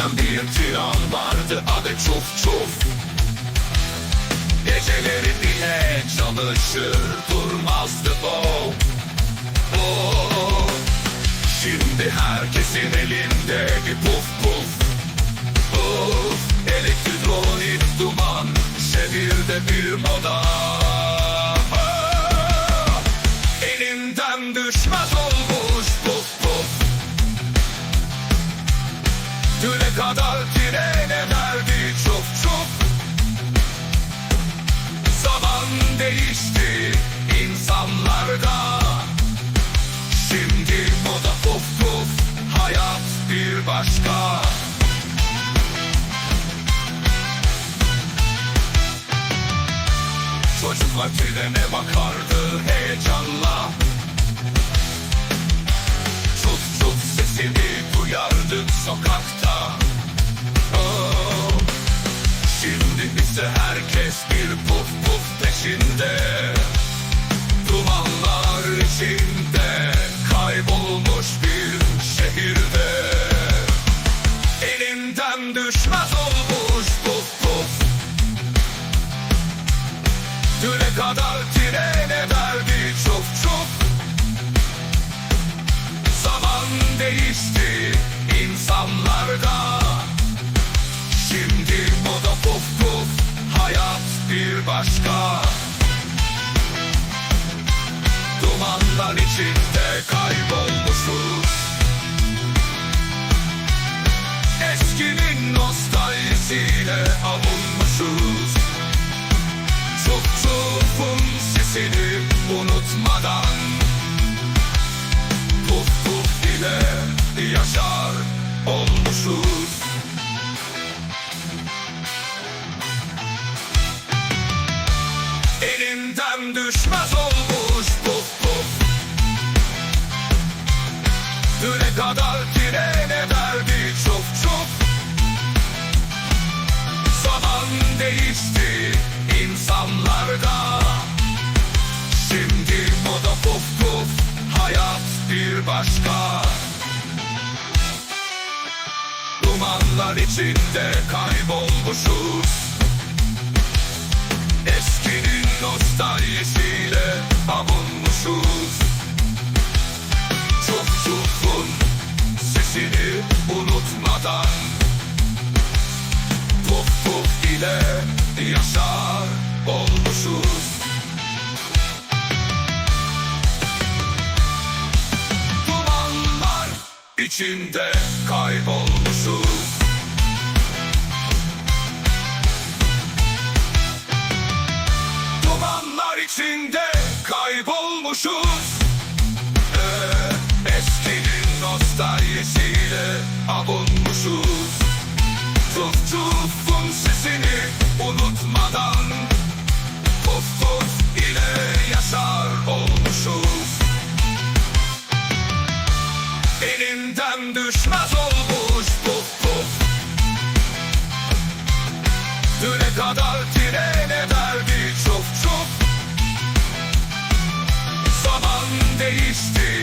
Eskiden bir tren vardı adı Çuf Çuf. Geceleri bile çalışır durmazdı o. O Şimdi herkesin elinde bir puf puf. Puf Elektronik duman Şehirde bir moda. Elinden düşmez olmuş puf Düne kadar trene verdi çuf çuf. Zaman değişti insanlarda. Şimdi moda puf puf Hayat bir başka. Çocuklar trene bakardı heyecanla İse herkes bir puf puf peşinde. Dumanlar içinde kaybolmuş bir şehirde. Elinden düşmez olmuş puf puf. Düne kadar trene verdi çuf çuf. Zaman değişti bir başka Dumanlar içinde kaybolmuşuz. Eskinin nostaljisiyle avunmuşuz Çuf çufun sesini değişti insanlarda. Şimdi moda puf puf Hayat bir başka. Dumanlar içinde kaybolmuşuz. Eskinin nostaljisiyle avunmuşuz Çuf çufun sesini unutmadan Puf puf ile yaşar olmuşuz. Dumanlar içinde kaybolmuşuz. Dumanlar içinde kaybolmuşuz kadar trene verdi. Çuf çuf. Zaman değişti